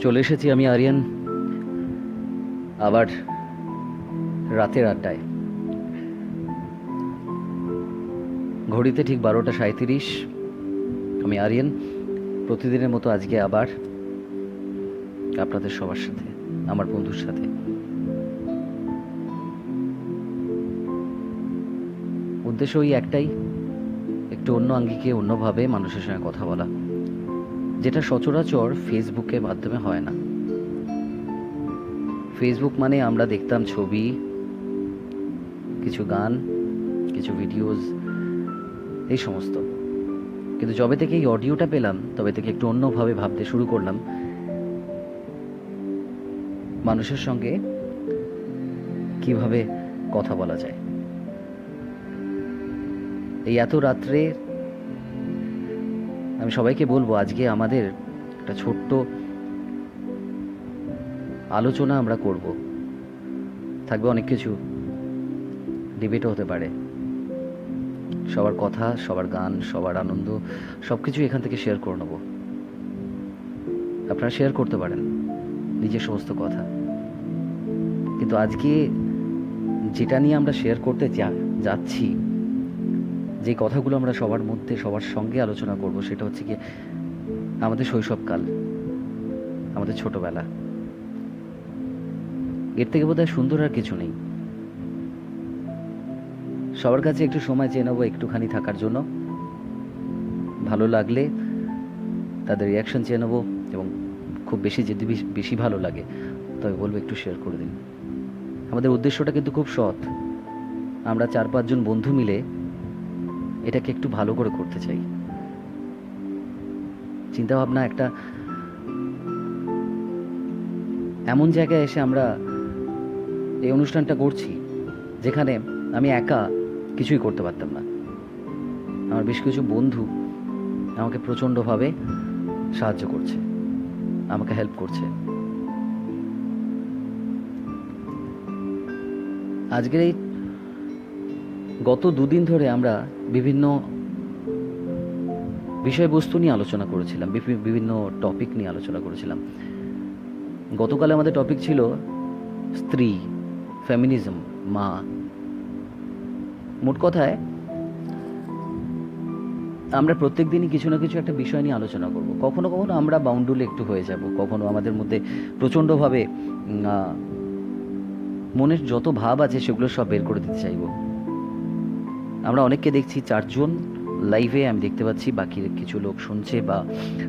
চলে এসেছি আমি, আরিয়ান। আবার রাতের আড্ডায়। ঘড়িতে ঠিক বারোটা সাঁত্রিশ আমি আরিয়ান, প্রতিদিনের মতো আজকে আবার আপনাদের সবার সাথে, আমার বন্ধুর সাথে। উদ্দেশ্য ওই একটাই, একটু অন্য আঙ্গিকে, অন্যভাবে মানুষের সঙ্গে কথা বলা। যেটা সচরাচর ফেসবুকের মাধ্যমে হয় না। ফেসবুক মানে আমরা দেখতাম ছবি, কিছু গান, কিছু ভিডিওস এই সমস্ত। কিন্তু যবে থেকে এই অডিওটা পেলাম, তবে থেকে একটু অন্যভাবে ভাবতে শুরু করলাম। মানুষের সঙ্গে কীভাবে কথা বলা যায়। এই এত রাত্রে আমি সবাইকে বলব, আজকে আমাদের একটা ছোট্ট আলোচনা আমরা করব। থাকবে অনেক কিছু। ডিবেটও হতে পারে। সবার কথা, সবার গান, সবার আনন্দ সব কিছু এখান থেকে শেয়ার করে নেব। আপনারা শেয়ার করতে পারেন নিজের সমস্ত কথা। কিন্তু আজকে যেটা নিয়ে আমরা শেয়ার করতে যাচ্ছি যে কথাগুলো আমরা সবার মধ্যে, সবার সঙ্গে আলোচনা করব সেটা হচ্ছে কি আমাদের শৈশবকাল, আমাদের ছোটবেলা। এর থেকে বোধহয় সুন্দর আর কিছু নেই। সবার কাছে একটু সময় চেয়ে নেব একটুখানি থাকার জন্য। ভালো লাগলে তাদের রিয়াকশন চেয়ে নেব এবং খুব বেশি যদি বেশি ভালো লাগে। তবে বলব একটু শেয়ার করে দিন। আমাদের উদ্দেশ্যটা কিন্তু খুব সৎ। আমরা চার পাঁচজন বন্ধু মিলে এটাকে একটু ভালো করে করতে চাই। চিন্তা ভাবনা একটা এমন জায়গায় এসে আমরা এই অনুষ্ঠানটা করছি, যেখানে আমি একা কিছুই করতে পারতাম না। আমার বেশ কিছু বন্ধু আমাকে প্রচণ্ডভাবে সাহায্য করছে, আমাকে হেল্প করছে। আজকের এই গত দুদিন ধরে আমরা বিভিন্ন বিষয়বস্তু নিয়ে আলোচনা করেছিলাম, বিভি- বিভিন্ন টপিক নিয়ে আলোচনা করেছিলাম। গতকালে আমাদের টপিক ছিল স্ত্রী ফেমিনিজম মা। মোট কথায়, আমরা প্রত্যেক দিনই কিছু না কিছু একটা বিষয় নিয়ে আলোচনা করব। কখনো কখনো আমরা বাউন্ডুলে একটু হয়ে যাব, কখনো আমাদের মধ্যে প্রচণ্ডভাবে মনের যত ভাব আছে সেগুলো সব বের করে দিতে চাইব। আমরা অনেককে দেখছি, চারজন লাইভে আমি দেখতে পাচ্ছি, বাকি কিছু লোক শুনছে বা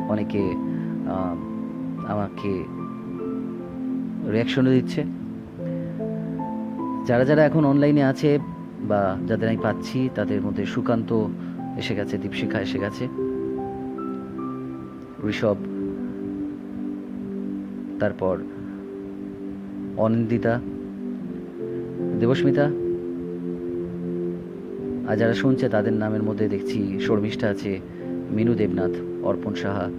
অনেকে আমাকে রিয়াকশনও দিচ্ছে। যারা যারা এখন অনলাইনে আছে বা যাদের আমি পাচ্ছি, তাদের মধ্যে সুকান্ত এসে গেছে, দীপশিখা এসে গেছে। ঋষভ, তারপর অনিন্দিতা, দেবস্মিতা আর যারা শুনছে, তাদের নামের মধ্যে দেখছি শর্মিষ্ঠা আছে, মিনু দেবনাথ, অর্পণ সাহা,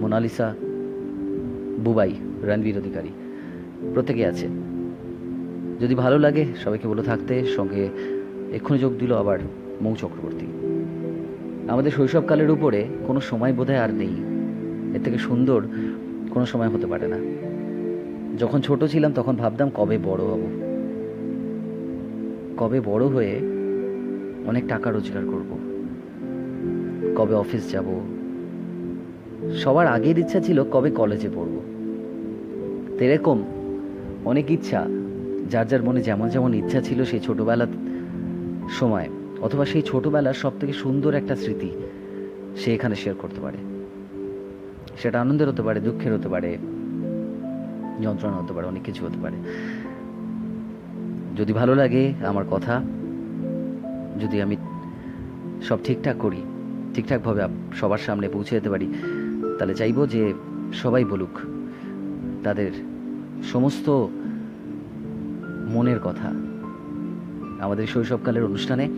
মোনালিসা, বুবাই, রণবীর অধিকারী, প্রত্যেকে আছে। যদি ভালো লাগে সবাইকে বলে থাকতে, সঙ্গে এক্ষুনি যোগ দিল আবার মৌ চক্রবর্তী। আমাদের শৈশবকালের উপরে কোনো সময় বোধহয় আর নেই। এর থেকে সুন্দর কোনো সময় হতে পারে না। যখন ছোট ছিলাম, তখন ভাবতাম কবে বড় হব। কবে বড় হয়ে অনেক টাকা রোজগার করব। কবে অফিস যাব? সবার আগের ইচ্ছা ছিল কবে কলেজে পড়ব। এরকম অনেক ইচ্ছা, যার যার মনে যেমন যেমন ইচ্ছা ছিল সেই ছোটবেলার সময়, অথবা সেই ছোটবেলার সব থেকে সুন্দর একটা স্মৃতি সে এখানে শেয়ার করতে পারে। সেটা আনন্দের হতে পারে, দুঃখের হতে পারে, যন্ত্রণা হতে পারে, অনেক কিছু হতে পারে। যদি ভালো লাগে আমার কথা যদি আমি সব ঠিকঠাক করি, ঠিকঠাকভাবে সবার সামনে পৌঁছে যেতে পারি, তাহলে চাইব যে সবাই বলুক, তাদের সমস্ত মনের কথা, আমাদের শৈশবকালের অনুষ্ঠানে।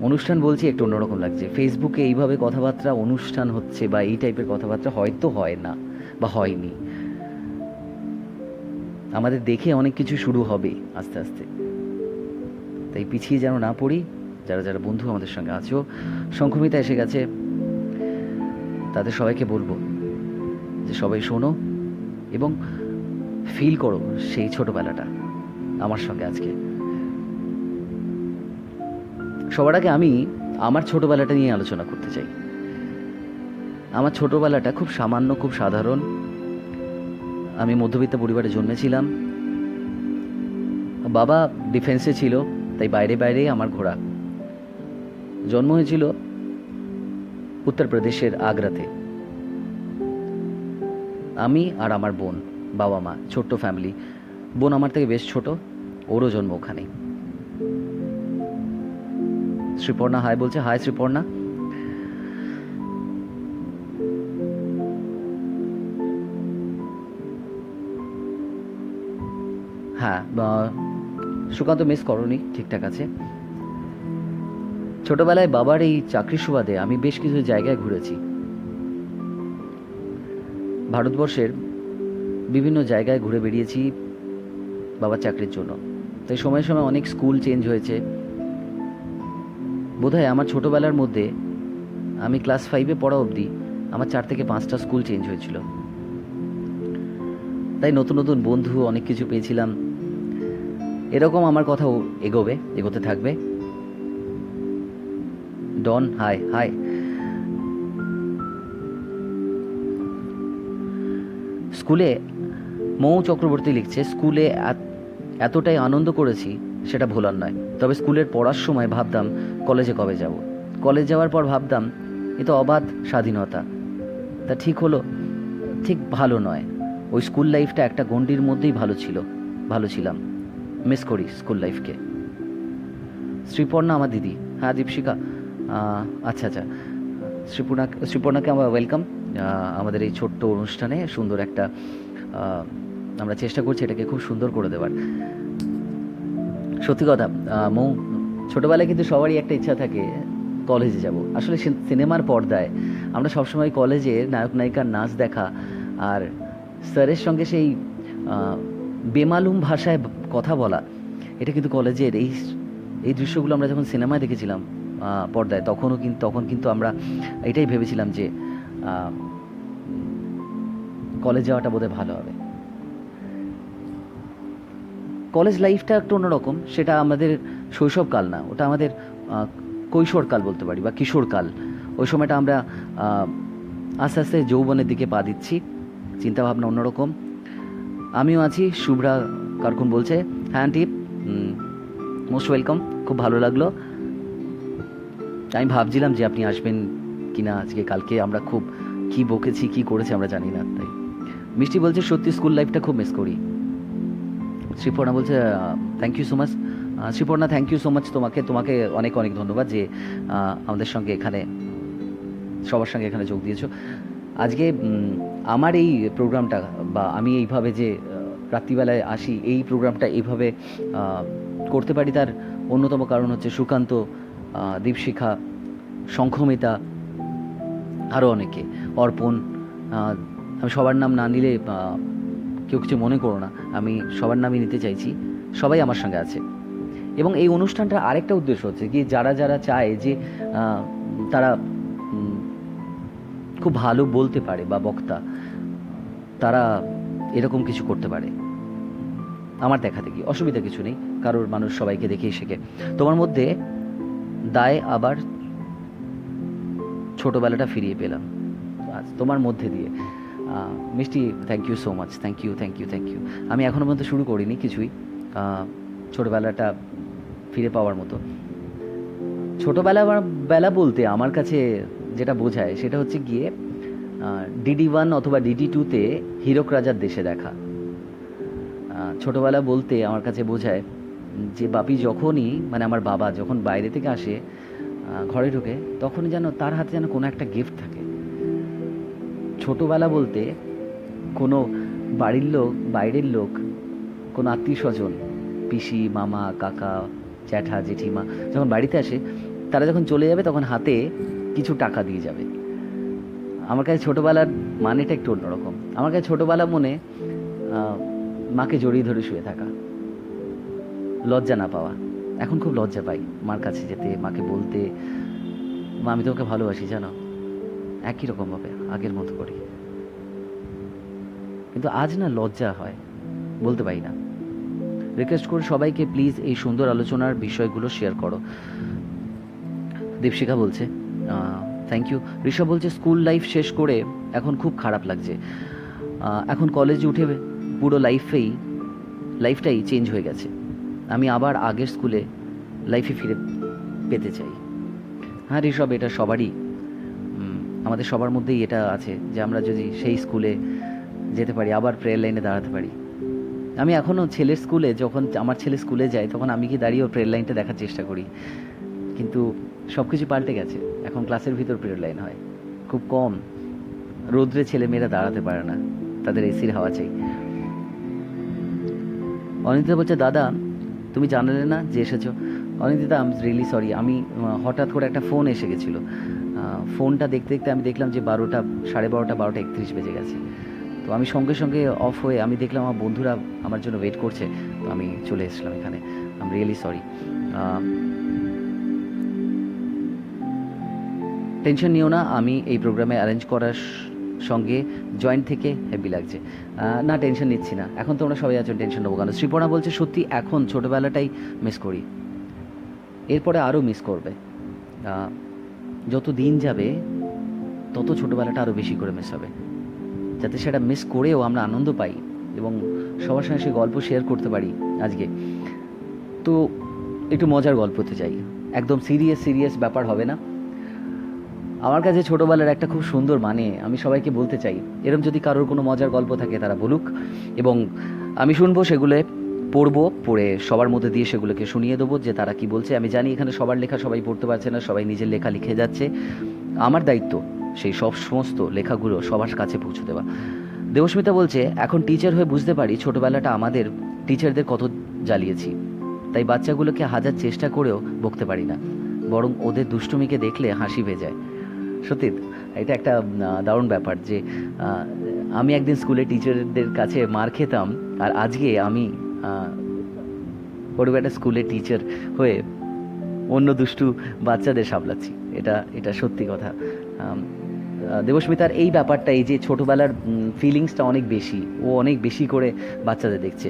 অনুষ্ঠান বলছি একটু অন্যরকম লাগছে। ফেসবুকে এইভাবে কথাবার্তা, অনুষ্ঠান হচ্ছে বা এই টাইপের কথাবার্তা হয়তো হয় না বা হয়নি। আমাদের দেখে অনেক কিছু শুরু হবে আস্তে আস্তে। তাই পিছিয়ে যেন না পড়ি, যারা যারা বন্ধু আমাদের সঙ্গে আছো, শঙ্খমিতা এসে গেছে। তাদের সবাইকে বলব যে সবাই শোনো এবং ফিল করো সেই ছোটবেলাটা আমার সঙ্গে আজকে। সবার আগে আমি আমার ছোটবেলাটা নিয়ে আলোচনা করতে চাই। আমার ছোটবেলাটা খুব সামান্য, খুব সাধারণ। আমি মধ্যবিত্ত পরিবারে জন্মেছিলাম। বাবা ডিফেন্সে ছিল। তাই বাইরে বাইরেই আমার ঘোরা জন্ম হয়েছিল উত্তরপ্রদেশের আগ্রাতে। আমি আর আমার বোন, বাবা মা, ছোট্ট ফ্যামিলি বোন আমার থেকে বেশ ছোট, ওরও জন্ম ওখানেই শ্রীপর্ণা হাই বলছে হাই শ্রীপর্ণা। হ্যাঁ সুকান্ত মিস করনি, ঠিকঠাক আছে। ছোটবেলায় বাবার এই চাকরির সুবাদে আমি বেশ কিছু জায়গায় ঘুরেছি। ভারতবর্ষের বিভিন্ন জায়গায় ঘুরে বেরিয়েছি বাবার চাকরির জন্য। তাই সময় সময় অনেক স্কুল চেঞ্জ হয়েছে। বোধহয় আমার ছোটবেলার মধ্যে আমি ক্লাস ফাইভে পড়া অবধি আমার চার থেকে পাঁচটা স্কুল চেঞ্জ হয়েছিল। তাই নতুন নতুন বন্ধু, অনেক কিছু পেয়েছিলাম। এরকম আমার কথাও এগোবে, এগোতে থাকবে। Don, hi hi. স্কুলে, মৌ চক্রবর্তী লিখছে, স্কুলে এত- এতটাই আনন্দ করেছি, সেটা ভোলার নয়। তবে স্কুলের পড়ার সময় ভাবতাম, কলেজে কবে যাব? কলেজ যাওয়ার পর ভাবতাম, এ তো অবাধ স্বাধীনতা। তা ঠিক হলো, ঠিক ভালো নয়। ওই স্কুল লাইফটা একটা গণ্ডির মধ্যেই ভালো ছিল, ভালো ছিলাম। মিস করি স্কুল লাইফকে শ্রীপর্ণা আমার দিদি। হ্যাঁ দীপশিকা আচ্ছা আচ্ছা। শ্রীপর্ণা, শ্রীপর্ণাকে আমরা ওয়েলকাম আমাদের এই ছোট্ট অনুষ্ঠানে সুন্দর একটা আমরা চেষ্টা করছি এটাকে খুব সুন্দর করে দেওয়ার। সত্যি কথা মৌ, ছোটোবেলায় কিন্তু সবারই একটা ইচ্ছা থাকে কলেজে যাব। আসলে সিনেমার পর্দায় আমরা সবসময় কলেজে নায়ক নায়িকার নাচ দেখা আর স্যারের সঙ্গে সেই বেমালুম ভাষায় কথা বলা, এটা কিন্তু কলেজের এই এই দৃশ্যগুলো আমরা যখন সিনেমায় দেখেছিলাম পর্দায়, তখনও কিন্তু তখন কিন্তু আমরা এটাই ভেবেছিলাম যে কলেজ যাওয়াটা বোধহয় ভালো হবে। কলেজ লাইফটা একটু অন্যরকম, সেটা আমাদের শৈশবকাল না, ওটা আমাদের কৈশোরকাল বলতে পারি বা কিশোরকাল। ওই সময়টা আমরা আস্তে আস্তে যৌবনের দিকে পা দিচ্ছি, চিন্তাভাবনা অন্যরকম। আমিও আছি, শুভ্রা কারকুন বলছে হ্যাঁ আন্টি মোস্ট ওয়েলকাম, খুব ভালো লাগল। আমি ভাবছিলাম যে আপনি আসবেন কি না আজকে, কালকে, আমরা খুব কি বকেছি, কি করেছি আমরা জানি না, তাই। মিষ্টি বলছে, সত্যি স্কুল লাইফটা খুব মিস করি। শ্রীপর্ণা বলছে thank you so much Sriparna thank you so much তোমাকে তোমাকে অনেক অনেক ধন্যবাদ যে আমাদের সঙ্গে এখানে, সবার সঙ্গে এখানে যোগ দিয়েছ। আজকে আমার এই প্রোগ্রামটা বা আমি এইভাবে যে রাত্রিবেলায় আসি, এই প্রোগ্রামটা এইভাবে করতে পারি তার অন্যতম কারণ হচ্ছে সুকান্ত দীপশিখা, শঙ্খমিতা আরও অনেকে, অর্পণ আমি সবার নাম না নিলে কেউ কিছু মনে করো না, আমি সবার নামই নিতে চাইছি, সবাই আমার সঙ্গে আছে। এবং এই অনুষ্ঠানটার আরেকটা উদ্দেশ্য হচ্ছে কি, যারা যারা চায় যে তারা খুব ভালো বলতে পারে বা বক্তা, তারা এরকম কিছু করতে পারে। আমার দেখা দেখি অসুবিধা কিছু নেই, কারোর মানুষ সবাইকে দেখেই শেখে। তোমার মধ্যে দায় আবার ছোটবেলাটা ফিরিয়ে পেলাম। আজ তোমার মধ্যে দিয়ে। মিষ্টি thank you so much thank you thank you thank you আমি এখনও পর্যন্ত শুরু করিনি কিছুই। ছোটবেলাটা ফিরে পাওয়ার মতো। ছোটবেলা বেলা বলতে আমার কাছে যেটা বোঝায় সেটা হচ্ছে গিয়ে ডিডি ওয়ান অথবা ডিডি টুতে হীরক রাজার দেশে দেখা। ছোটবেলা বলতে আমার কাছে বোঝায় যে বাপি যখনই মানে আমার বাবা যখন বাইরে থেকে আসে ঘরে ঢোকে, তখনই যেন তার হাতে যেন কোনো একটা গিফট থাকে। ছোটবেলা বলতে কোনো বাড়ির লোক, বাইরের লোক, কোনো আত্মীয় স্বজন, পিসি, মামা, কাকা, জ্যাঠা, জেঠিমা যখন বাড়িতে আসে, তারা যখন চলে যাবে তখন হাতে কিছু টাকা দিয়ে যাবে। আমার কাছে ছোটোবেলার মানেটা একটু অন্যরকম। আমার কাছে ছোটোবেলা মনে মাকে জড়িয়ে ধরে শুয়ে থাকা। লজ্জা না পাওয়া। এখন খুব লজ্জা পাই মার কাছে যেতে, মাকে বলতে। মা, আমি তোমাকে ভালোবাসি, জানো? একই রকমভাবে আগের মতো করি কিন্তু আজ না লজ্জা হয়, বলতে পারি না। রিকোয়েস্ট করে সবাইকে প্লিজ এই সুন্দর আলোচনার বিষয়গুলো শেয়ার করো। দীপশিখা বলছে থ্যাংক ইউ ঋষভ বলছে স্কুল লাইফ শেষ করে এখন খুব খারাপ লাগছে। এখন কলেজে উঠে পুরো লাইফেই লাইফটাই চেঞ্জ হয়ে গেছে। আমি আবার আগের স্কুলে লাইফে ফিরে পেতে চাই। হ্যাঁ ঋষভ, এটা সবারই আমাদের সবার মধ্যেই এটা আছে যে আমরা যদি সেই স্কুলে যেতে পারি, আবার প্রেয়ার লাইনে দাঁড়াতে পারি। আমি এখনও ছেলের স্কুলে যখন আমার ছেলে স্কুলে যায়, তখন আমি কি দাঁড়িয়ে প্রেয়ার লাইনটা দেখার চেষ্টা করি। কিন্তু সব কিছু পাল্টে গেছে। এখন ক্লাসের ভিতর প্রেয়ার লাইন হয়। খুব কম। রোদ্রে ছেলে মেয়েরা দাঁড়াতে পারে না। তাদের এসির হাওয়া চাই। অনিন্দিতা বলছে, দাদা, তুমি জানালে না যে এসেছ? অনিন্দিতা আম রিয়েলি সরি আমি হঠাৎ করে একটা ফোন এসে গেছিল। ফোনটা দেখতে দেখতে আমি দেখলাম যে বারোটা, সাড়ে বারোটা বারোটা একত্রিশ বেজে গেছে। তো আমি সঙ্গে সঙ্গে অফ হয়ে আমি দেখলাম আমার বন্ধুরা আমার জন্য ওয়েট করছে। তো আমি চলে এসেছিলাম এখানে। আম রিয়েলি সরি টেনশন নিও না, আমি এই প্রোগ্রামে অ্যারেঞ্জ করার সঙ্গে জয়েন্ট থেকে হেভি লাগছে। না, টেনশন নিচ্ছি না। এখন তোমরা সবাই আছো, টেনশন নেব কেন? শ্রীপর্ণা বলছে, সত্যি, এখন ছোটোবেলাটাই মিস করি। এরপরে আরও মিস করবে। যত দিন যাবে, তত ছোটোবেলাটা আরও বেশি করে মিস হবে। যাতে সেটা মিস করেও আমরা আনন্দ পাই এবং সবার সঙ্গে সে গল্প শেয়ার করতে পারি আজকে। তো, একটু মজার গল্পতে চাই একদম সিরিয়াস সিরিয়াস ব্যাপার হবে না। আমার কাছে ছোটোবেলার একটা খুব সুন্দর মানে আমি সবাইকে বলতে চাই। এরম যদি কারোর কোনো মজার গল্প থাকে তারা বলুক এবং আমি শুনব সেগুলো, পড়ব, পড়ে সবার মধ্যে দিয়ে সেগুলোকে শুনিয়ে দেবো যে তারা কি বলছে। আমি জানি এখানে সবার লেখা সবাই পড়তে পারছে না, সবাই নিজের লেখা লিখে যাচ্ছে। আমার দায়িত্ব সেই সব সমস্ত লেখাগুলো সবার কাছে পৌঁছে দেওয়া। দেবস্মিতা বলছে, এখন টিচার হয়ে বুঝতে পারি ছোটোবেলাটা আমাদের টিচারদের কত জ্বালিয়েছি। তাই বাচ্চাগুলোকে হাজার চেষ্টা করেও বকতে পারি না। বরং ওদের দুষ্টুমিকে দেখলে হাসি যায় সত্যি, এটা একটা দারুণ ব্যাপার যে আমি একদিন স্কুলে টিচারদের কাছে মার খেতাম আর আজকে আমি পড়বে একটা স্কুলে টিচার হয়ে অন্য দুষ্টু বাচ্চাদের সামলাচ্ছি। এটা এটা সত্যি কথা। দেবস্মিতার এই ব্যাপারটা, এই যে ছোটোবেলার ফিলিংসটা অনেক বেশি, ও অনেক বেশি করে বাচ্চাদের দেখছে।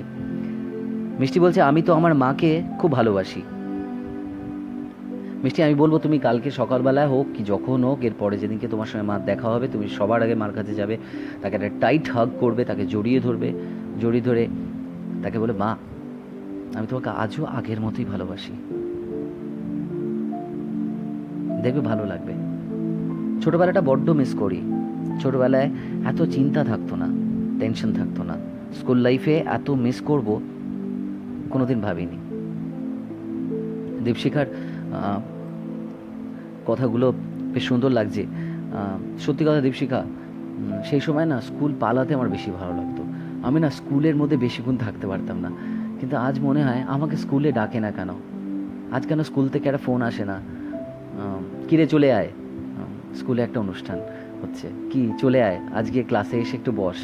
মিষ্টি বলছে, আমি তো আমার মাকে খুব ভালোবাসি। মিষ্টি, আমি বলব তুমি কালকে সকালবেলায় হোক কি যখন হোক, এরপরে যেদিনকে তোমার সঙ্গে মার দেখা হবে, তুমি সবার আগে মার কাছে যাবে, তাকে একটা টাইট হাগ করবে, তাকে জড়িয়ে ধরবে, জড়িয়ে ধরে তাকে বলে, মা, আমি তোমাকে আজও আগের মতোই ভালোবাসি। দেখবে ভালো লাগবে। ছোটোবেলাটা বড্ড মিস করি। ছোটোবেলায় এত চিন্তা থাকতো না টেনশন থাকতো না। স্কুল লাইফে এত মিস করব, কোনোদিন ভাবিনি। দীপশিখার কথাগুলো বেশ সুন্দর লাগছে। সত্যি কথা দীপশিখা সেই সময় না স্কুল পালাতে আমার বেশি ভালো লাগতো। আমি না স্কুলের মধ্যে বেশিক্ষণ থাকতে পারতাম না। কিন্তু আজ মনে হয় আমাকে স্কুলে ডাকে না কেন? আজ কেন স্কুল থেকে একটা ফোন আসে না? কিরে চলে আয়। স্কুলে একটা অনুষ্ঠান হচ্ছে। কি, চলে আয়। আজকে ক্লাসে এসে একটু বস।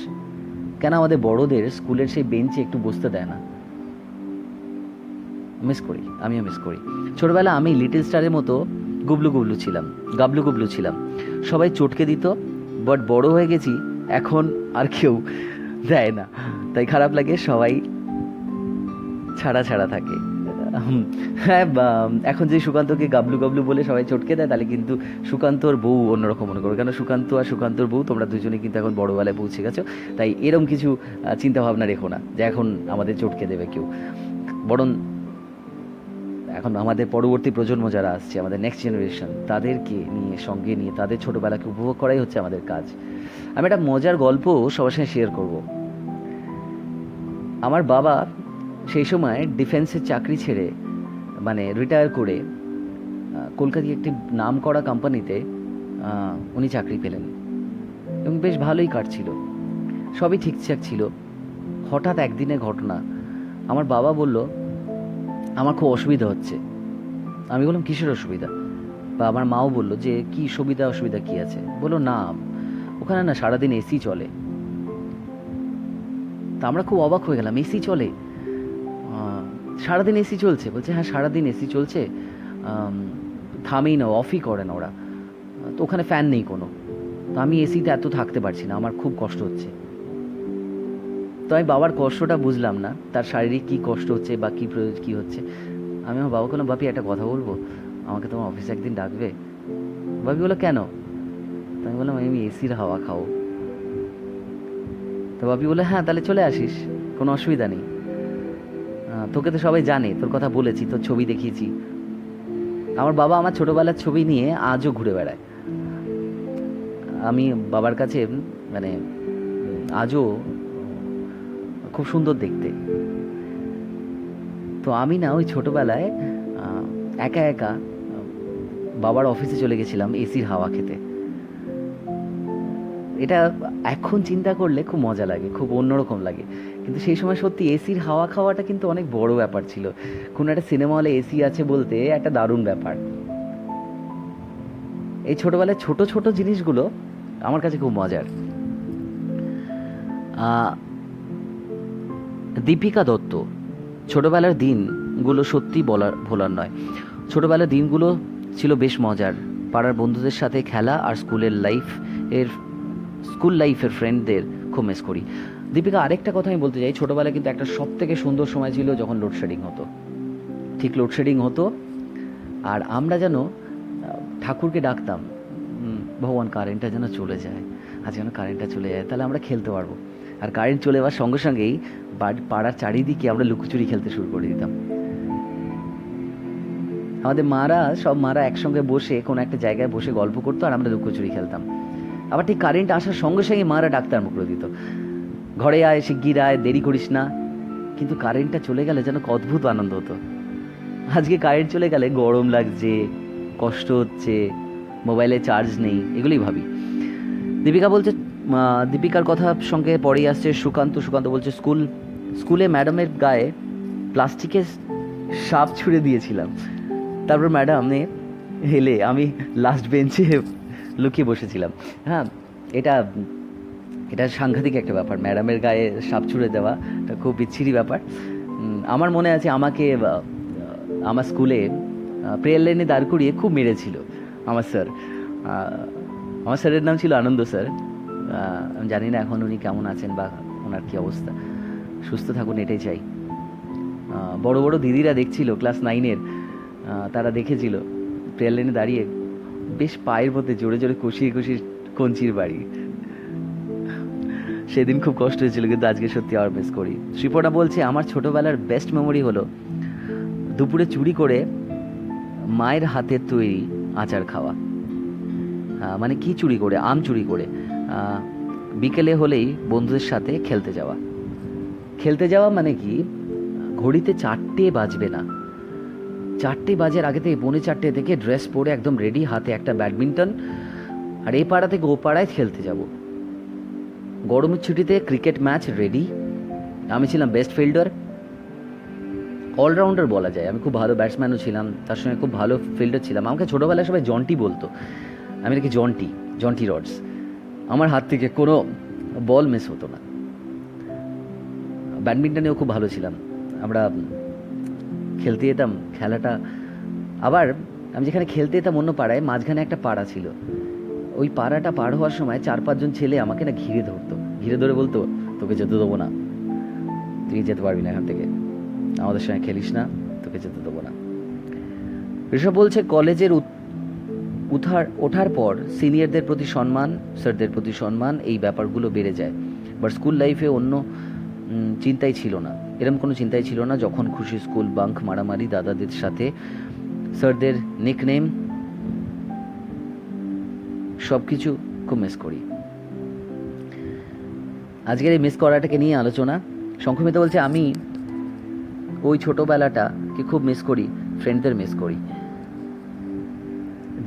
কেন আমাদের বড়দের স্কুলের সেই বেঞ্চে একটু বসতে দেয় না? মিস করি, আমিও মিস করি। ছোটবেলা আমি লিটল স্টারের মতো গুবলু গুবলু ছিলাম, গাবলু গুবলু ছিলাম। সবাই চটকে দিত বাট বড় হয়ে গেছি, এখন আর কেউ দেয় না। তাই খারাপ লাগে, সবাই ছাড়া ছাড়া থাকে। হ্যাঁ এখন যে সুকান্তকে গাবলু গাবলু বলে সবাই চটকে দেয়, তাহলে কিন্তু সুকান্তর বউ অন্যরকম মনে করবে কেন, সুকান্ত আর সুকান্তর বউ, তোমরা দুজনে কিন্তু এখন বড়বেলায় পৌঁছে গেছো। তাই এরম কিছু চিন্তা ভাবনা রেখো না যে এখন আমাদের চটকে দেবে কেউ। বরং এখন আমাদের পরবর্তী প্রজন্ম যারা আসছে, আমাদের নেক্সট জেনারেশন তাদেরকে নিয়ে, সঙ্গে নিয়ে, তাদের ছোটোবেলাকে উপভোগ করাই হচ্ছে আমাদের কাজ। আমি একটা মজার গল্প সবার সঙ্গে শেয়ার করব। আমার বাবা সেই সময় ডিফেন্সের চাকরি ছেড়ে মানে রিটায়ার করে কলকাতায় একটি নাম করা কোম্পানিতে উনি চাকরি পেলেন। এবং বেশ ভালোই কাটছিল। সবই ঠিকঠাক ছিল। হঠাৎ একদিনের ঘটনা। আমার বাবা বলল আমার খুব অসুবিধা হচ্ছে। আমি বললাম, কিসের অসুবিধা? বা আমার মাও বলল যে, কি সুবিধা, অসুবিধা কি আছে? বলল, না, ওখানে না সারাদিন এসি চলে। তা আমরা খুব অবাক হয়ে গেলাম, এসি চলে? সারাদিন এসি চলছে? বলছে হ্যাঁ সারাদিন এসি চলছে। থামেই না, অফই করে না ওরা। তো ওখানে ফ্যান নেই কোনো। তো আমি এসিতে এত থাকতে পারছি না, আমার খুব কষ্ট হচ্ছে। তো আমি বাবার কষ্টটা বুঝলাম না। তার শারীরিক কী কষ্ট হচ্ছে বা কী প্রয়োজন, কী হচ্ছে? আমি আমার বাবাকে বললাম বাপি একটা কথা বলব? আমাকে তোমার অফিসে একদিন ডাকবে? বাপি বলল, কেন? তো আমি বললাম, আমি এসির হাওয়া খাও তো বাপি বলে হ্যাঁ তাহলে চলে আসিস, কোনো অসুবিধা নেই। তোকে তো সবাই জানে, তোর কথা বলেছি, তোর ছবি দেখিয়েছি। আমার বাবা আমার ছোটোবেলার ছবি নিয়ে আজও ঘুরে বেড়ায়। আমি বাবার কাছে মানে আজও খুব সুন্দর দেখতে। তো আমি না ওই ছোটোবেলায় একা একা বাবার অফিসে চলে গেছিলাম এসির হাওয়া খেতে। এটা এখন চিন্তা করলে খুব মজা লাগে, খুব অন্যরকম লাগে। কিন্তু সেই সময় সত্যি এসির হাওয়া খাওয়াটা কিন্তু অনেক বড় ব্যাপার ছিল। কোনো একটা সিনেমা হলে এসি আছে বলতে একটা দারুণ ব্যাপার। এই ছোটবেলায় ছোট ছোট জিনিসগুলো আমার কাছে খুব মজার। দীপিকা দত্ত। ছোটবেলার দিনগুলো সত্যি বলার ভোলার নয়। ছোটবেলার দিনগুলো ছিল বেশ মজার। পাড়ার বন্ধুদের সাথে খেলা আর স্কুলের লাইফ এর স্কুল লাইফের ফ্রেন্ডদের খুব মিস করি। দীপিকা, আরেকটা কথা আমি বলতে চাই। ছোটবেলায় কিন্তু একটা সব থেকে সুন্দর সময় ছিল যখন লোডশেডিং হতো। ঠিক লোডশেডিং হতো আর আমরা যেন ঠাকুরকে ডাকতাম ভগবান কারেন্টটা যেন চলে যায়। আজ যেন কারেন্টটা চলে যায়। তাহলে আমরা খেলতে পারব। আর কারেন্ট চলে যাওয়ার সঙ্গে সঙ্গেই পাড়ার চারিদিকে আমরা লুকোচুরি খেলতে শুরু করে দিতাম। আমাদের মারা, সব মারা একসঙ্গে বসে কোনো একটা জায়গায় বসে গল্প করতো আর আমরা লুকোচুরি খেলতাম। আবার ঠিক কারেন্ট আসার সঙ্গে সঙ্গে মারা ডাক্তার মুখ দিত। ঘরে আয়, শিগগির আয়, দেরি করিস না। কিন্তু কারেন্টটা চলে গেলে যেন অদ্ভুত আনন্দ হতো। আজকে কারেন্ট চলে গেলে গরম লাগছে, কষ্ট হচ্ছে, মোবাইলে চার্জ নেই, এগুলোই ভাবি। দীপিকা বলছে দীপিকার কথা সঙ্গে পরেই আসছে সুকান্ত। সুকান্ত বলছে, স্কুল, স্কুলে ম্যাডামের গায়ে প্লাস্টিকের সাপ ছুঁড়ে দিয়েছিলাম। তারপর ম্যাডাম হেলে আমি লাস্ট বেঞ্চে লুকিয়ে বসেছিলাম। হ্যাঁ এটা এটা সাংঘাতিক একটা ব্যাপার। ম্যাডামের গায়ে সাপ ছুঁড়ে দেওয়া, এটা খুব বিচ্ছিরি ব্যাপার। আমার মনে আছে আমাকে আমার স্কুলে প্রেয়ার লাইনে দাঁড় করিয়ে খুব মেরেছিল। আমার স্যার আমার স্যারের নাম ছিল আনন্দ স্যার আমি জানি না এখন উনি কেমন আছেন বা ওনার কী অবস্থা। সুস্থ থাকুন, এটাই চাই। বড় বড় দিদিরা দেখছিল, ক্লাস নাইনের তারা দেখেছিল। প্রেয়ার লাইনে দাঁড়িয়ে বেশ পায়ের মধ্যে জোরে জোরে কষিয়ে কষিয়ে কঞ্চির বাড়ি। সেদিন খুব কষ্ট হয়েছিল, কিন্তু আজকে সত্যি আবার মিস করি। শ্রীপর্ণা বলছে, আমার ছোটবেলার বেস্ট মেমোরি হলো দুপুরে চুরি করে মায়ের হাতের তৈরি আচার খাওয়া। মানে কি চুরি করে? আম চুরি করে। বিকেলে হলেই বন্ধুদের সাথে খেলতে যাওয়া। খেলতে যাওয়া মানে কি? ঘড়িতে চারটে বাজবে না। চারটে বাজের আগে থেকে পৌনে চারটে থেকে ড্রেস পরে একদম রেডি, হাতে একটা ব্যাডমিন্টন, আর এ পাড়া থেকে ও পাড়ায় খেলতে যাব। গরমের ছুটিতে ক্রিকেট ম্যাচ রেডি। আমি ছিলাম বেস্ট ফিল্ডার। অলরাউন্ডার বলা যায়। আমি খুব ভালো ব্যাটসম্যানও ছিলাম, তার সঙ্গে খুব ভালো ফিল্ডার ছিলাম। আমাকে ছোটোবেলায় সবাই জন্টি বলতো। আমি নাকি জন্টি জন্টি রডস। আমার হাত থেকে কোনো বল মিস হতো না। ব্যাডমিন্টনেও খুব ভালো ছিলাম। আমরা খেলতে যেতাম, খেলাটা আবার আমি যেখানে খেলতে যেতাম অন্য পাড়ায়, মাঝখানে একটা পাড়া ছিল। ওই পাড়াটা পার হওয়ার সময় চার পাঁচজন ছেলে আমাকে না ঘিরে ধরতো। ঘিরে ধরে বলতো, তোকে যেতে দেবো না। তুই যেতে পারবি না এখান থেকে। আমাদের সঙ্গে খেলিস না, তোকে যেতে দেবো না। ঋষভ বলছে কলেজের উঠার ওঠার পর সিনিয়রদের প্রতি সম্মান, স্যারদের প্রতি সম্মান, এই ব্যাপারগুলো বেড়ে যায়। বাট স্কুল লাইফে অন্য চিন্তাই ছিল না। এরকম কোনো চিন্তাই ছিল না যখন খুশি স্কুল বাঙ্ক মারামারি দাদাদের সাথে স্যারদের নিকনেম সব কিছু খুব মিস করি। আজকের এই মিস করাটাকে নিয়ে আলোচনা। শঙ্খমিতা বলছে, আমি ওই ছোটোবেলাটাকে খুব মিস করি ফ্রেন্ডদের মিস করি।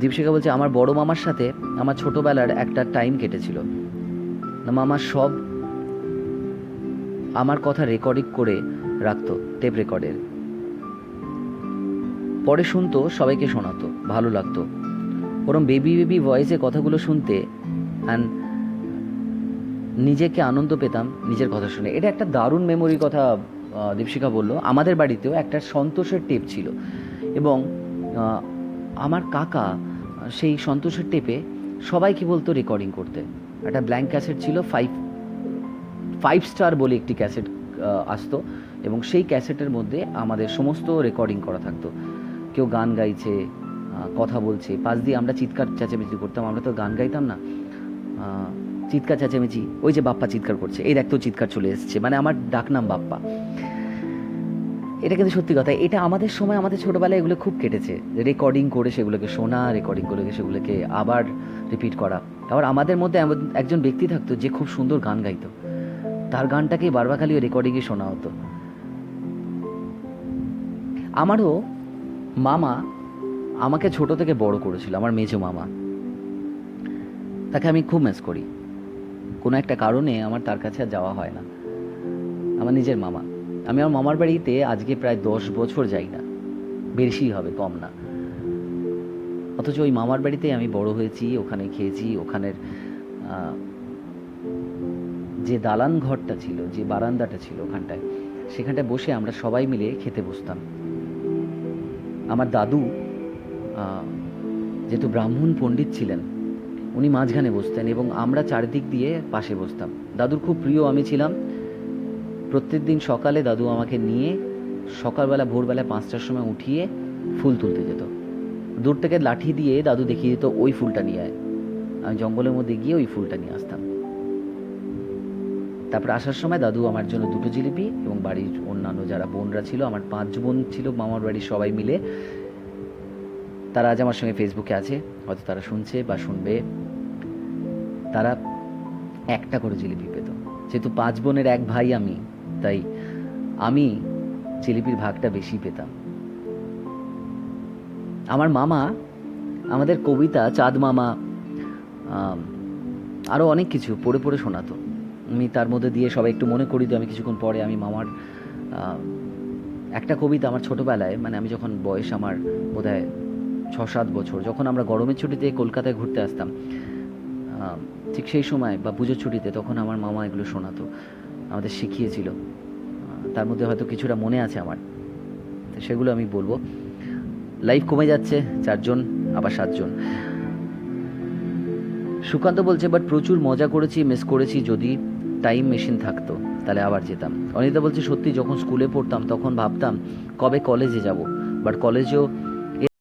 দীপশিকা বলছে, আমার বড় মামার সাথে আমার ছোটোবেলার একটা টাইম কেটেছিল। না, মামা সব আমার কথা রেকর্ডিং করে রাখতো টেপ রেকর্ডের পরে শুনতো, সবাইকে শোনাতো, ভালো লাগতো। ওরম বেবি বেবি ভয়েসে কথাগুলো শুনতে অ্যান্ড নিজেকে আনন্দ পেতাম, নিজের কথা শুনে। এটা একটা দারুণ মেমোরির কথা দীপশিখা বলল। আমাদের বাড়িতেও একটা সন্তোষের টেপ ছিল এবং আমার কাকা সেই সন্তোষের টেপে সবাইকে বলতো রেকর্ডিং করতে। একটা ব্ল্যাঙ্ক ক্যাসেট ছিল ফাইভ ফাইভ স্টার বলে একটি ক্যাসেট আসতো এবং সেই ক্যাসেটের মধ্যে আমাদের সমস্ত রেকর্ডিং করা থাকতো। কেউ গান গাইছে কথা বলছে, পাশ দিয়ে আমরা চিৎকার চেঁচামেচি করতাম, আমরা তো গান গাইতাম না। চিৎকার চেঁচামেচি, ওই যে বাপ্পা চিৎকার করছে, এই দেখতো চিৎকার চলে এসছে মানে আমার ডাকনাম বাপ্পা। এটা কিন্তু সত্যি কথা। এটা আমাদের সময় আমাদের ছোটোবেলায় এগুলো খুব কেটেছে। রেকর্ডিং করে সেগুলোকে শোনা রেকর্ডিং করে সেগুলোকে আবার রিপিট করা। আবার আমাদের মধ্যে একজন ব্যক্তি থাকতো যে খুব সুন্দর গান গাইতো। তার গানটাকে বারবার খালি রেকর্ডিংয়ে শোনা হতো। আমারও মামা আমাকে ছোট থেকে বড় করেছিল, আমার মেজো মামা। তাকে আমি খুব মিস করি। কোনো একটা কারণে আমার তার কাছে আর যাওয়া হয় না। আমার নিজের মামা। আমি আমার মামার বাড়িতে আজকে প্রায় দশ বছর যাই না। বেশি হবে, কম না। অথচ ওই মামার বাড়িতে আমি বড় হয়েছি, ওখানে খেয়েছি, ওখানের যে দালান ঘরটা ছিল, যে বারান্দাটা ছিল ওখানটায়, সেখানটায় বসে আমরা সবাই মিলে খেতে বসতাম। আমার দাদু যেহেতু ব্রাহ্মণ পণ্ডিত ছিলেন, উনি মাঝখানে বসতেন এবং আমরা চারিদিক দিয়ে পাশে বসতাম। দাদুর খুব প্রিয় আমি ছিলাম প্রত্যেক দিন সকালে দাদু আমাকে নিয়ে সকালবেলা, ভোরবেলা পাঁচটার সময় উঠিয়ে ফুল তুলতে যেত। দূর থেকে লাঠি দিয়ে দাদু দেখিয়ে দিত, ওই ফুলটা নিয়ে আয়। আমি জঙ্গলের মধ্যে গিয়ে ওই ফুলটা নিয়ে আসতাম। তারপর আসার সময় দাদু আমার জন্য দুটো জিলিপি এবং বাড়ির অন্যান্য যারা বোনরা ছিল, আমার পাঁচ বোন ছিল, মামার বাড়ির সবাই মিলে। তারা আজ আমার সঙ্গে ফেসবুকে আছে, হয়তো তারা শুনছে বা শুনবে। তারা একটা করে জিলিপি পেত। যেহেতু পাঁচ বোনের এক ভাই আমি তাই আমি জিলিপির ভাগটা বেশি পেতাম। আমার মামা, আমাদের কবিতা, চাঁদ মামা আরও অনেক কিছু পড়ে পড়ে শোনাতো। আমি তার মধ্যে দিয়ে সবাই একটু মনে করি তো আমি কিছুক্ষণ পরে আমি মামার একটা কবিতা আমার ছোটোবেলায় মানে আমি যখন বয়স আমার বোধহয় ছ সাত বছর, যখন আমরা গরমের ছুটিতে কলকাতায় ঘুরতে আসতাম ঠিক সেই সময় বা পুজোর ছুটিতে তখন আমার মামা এগুলো শোনাতো। আমাদের শিখিয়েছিল। তার মধ্যে হয়তো কিছুটা মনে আছে আমার। সেগুলো আমি বলব। লাইফ কমে যাচ্ছে, চারজন, আবার সাতজন। সুকান্ত বলছে বাট প্রচুর মজা করেছি মিস করেছি। যদি টাইম মেশিন থাকতো, তাহলে আবার যেতাম। অনিতা বলছে, সত্যি, যখন স্কুলে পড়তাম, তখন ভাবতাম, কবে কলেজে যাব? বাট কলেজেও